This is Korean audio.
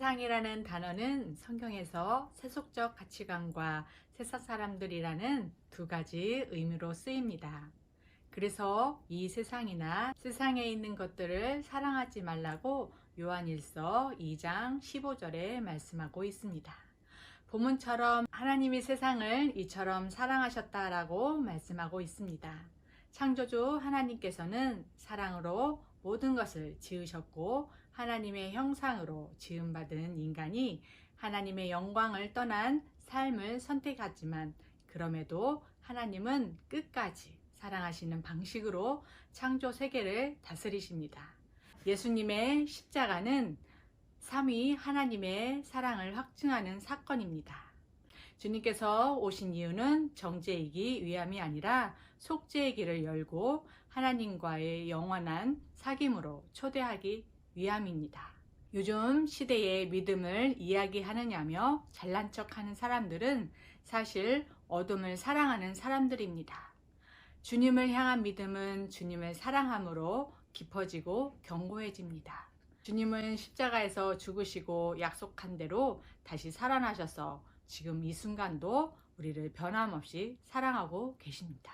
세상이라는 단어는 성경에서 세속적 가치관과 세상 사람들이라는 두 가지 의미로 쓰입니다. 그래서 이 세상이나 세상에 있는 것들을 사랑하지 말라고 요한일서 2장 15절에 말씀하고 있습니다. 본문처럼 하나님이 세상을 이처럼 사랑하셨다라고 말씀하고 있습니다. 창조주 하나님께서는 사랑으로 모든 것을 지으셨고 하나님의 형상으로 지음받은 인간이 하나님의 영광을 떠난 삶을 선택하지만 그럼에도 하나님은 끝까지 사랑하시는 방식으로 창조 세계를 다스리십니다. 예수님의 십자가는 삼위 하나님의 사랑을 확증하는 사건입니다. 주님께서 오신 이유는 정죄이기 위함이 아니라 속죄의 길을 열고 하나님과의 영원한 사귐으로 초대하기 위함입니다. 요즘 시대의 믿음을 이야기하느냐며 잘난 척하는 사람들은 사실 어둠을 사랑하는 사람들입니다. 주님을 향한 믿음은 주님을 사랑함으로 깊어지고 견고해집니다. 주님은 십자가에서 죽으시고 약속한 대로 다시 살아나셔서 지금 이 순간도 우리를 변함없이 사랑하고 계십니다.